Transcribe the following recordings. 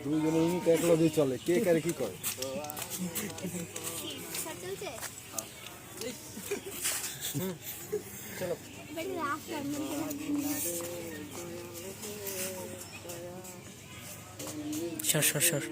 গেল দুইজনে ইউনিট একলা দিয়ে চলে। কে কারে কি করে? সর সর সর।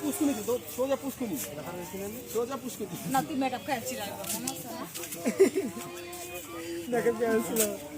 পুষ্কুনি তো দৌড় সোজা পুষ্কুনি সোজা পুষ্কুনি না তুই মেকআপ খাচ্ছিল দেখে পেয়েছিল অ্যাকশন